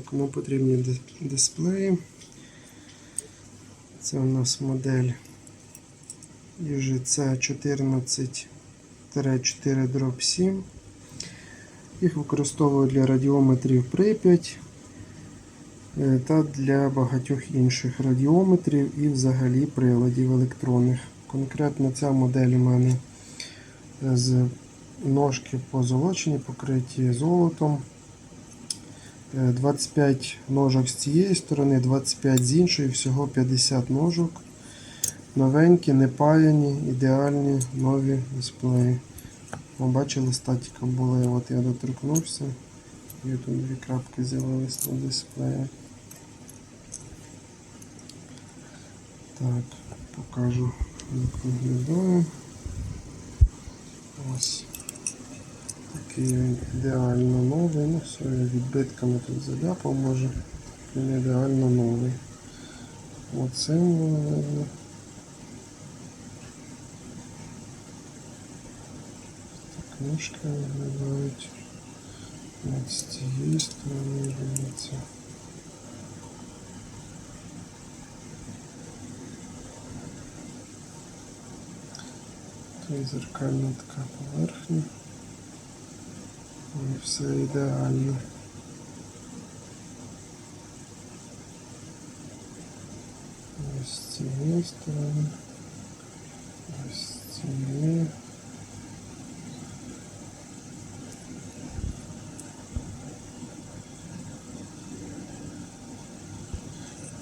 Кому потрібні дисплеї. Це у нас модель UGC 14 7 Їх використовують для радіометрів Pripyat е, та для багатьох інших радіометрів і взагалі приладів електронних. Конкретно ця модель у мене е, з ножки позолочені, покриті золотом. Е, 25 ножок з цієї сторони, 25 з іншої, всього 50 ножок. Новенькі, не паяні, ідеальні нові дисплеї. Ви бачили, статіка була, от я доторкнувся. І тут дві крапки з'явились на дисплеї. Так, покажу, як виглядає. Ось. Такий він ідеально новий. Ну, все, відбитками тут заляпав, може. Він ідеально новий. Оцим видно. Так, ножки виглядають. От з цієї сторони дивіться. Тут зеркальна така поверхня. І все ідеально. Ось з цієї сторони. Ось з цієї.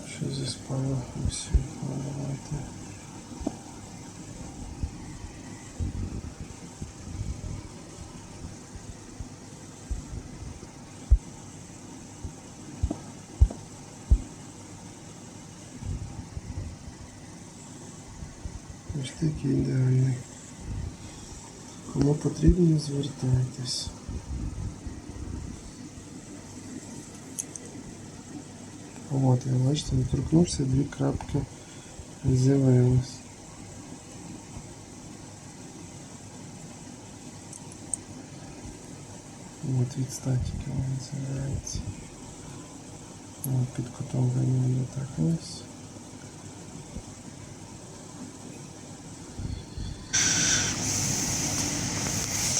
Що зі давайте. Ось такий ідеальний. Кому потрібно, звертайтесь. От, я бачите, доторкнувся, дві крапки з'явились. От від статики воно з'являється. От під кутом видно так ось.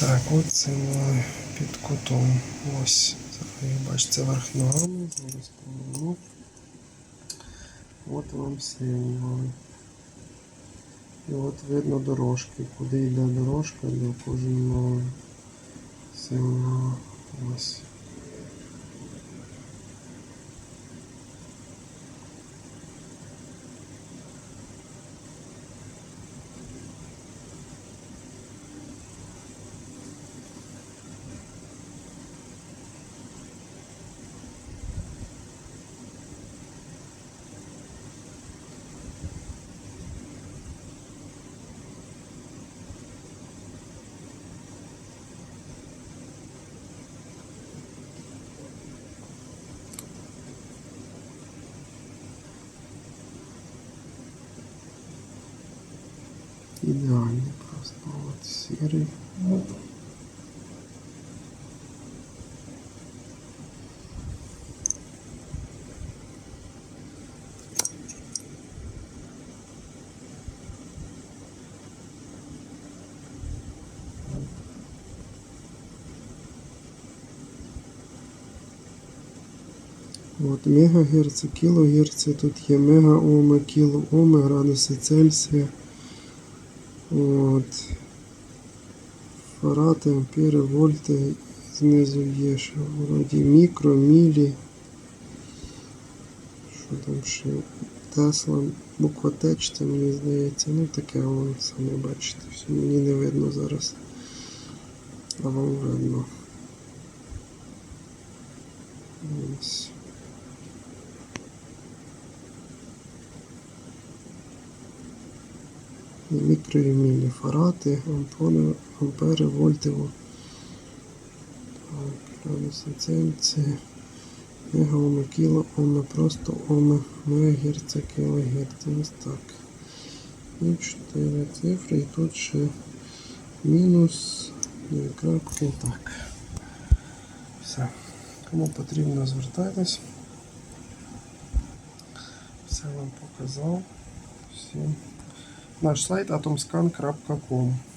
Так, от це воно під кутом. Ось. Зараз ви бачите верх ногами, зараз поверну. От вам символ. І от видно дорожки, куди йде дорожка до кожного символа. Ось. Ідеальний просто. От сірий. От мегагерц, кілогерц, тут є мегаоми, кілооми, градуси Цельсія. От. Фарати, ампери, вольти. Знизу є ще вроді мікро, мілі. Що там ще? Тесла, буква Т, це мені здається. Ну таке воно самі бачите. Все мені не видно зараз. А вам видно. Ось. Мікро і міліфарати, ампони, ампери, вольти. во. Так, градуси Цельсія, мегаоми, просто оми, мегагерця, кілогерця. Ось так. І 4 цифри, і тут ще мінус, дві крапки, так. Все. Кому потрібно, звертайтесь. Все вам показав. Всім. Наш сайт atomscan.com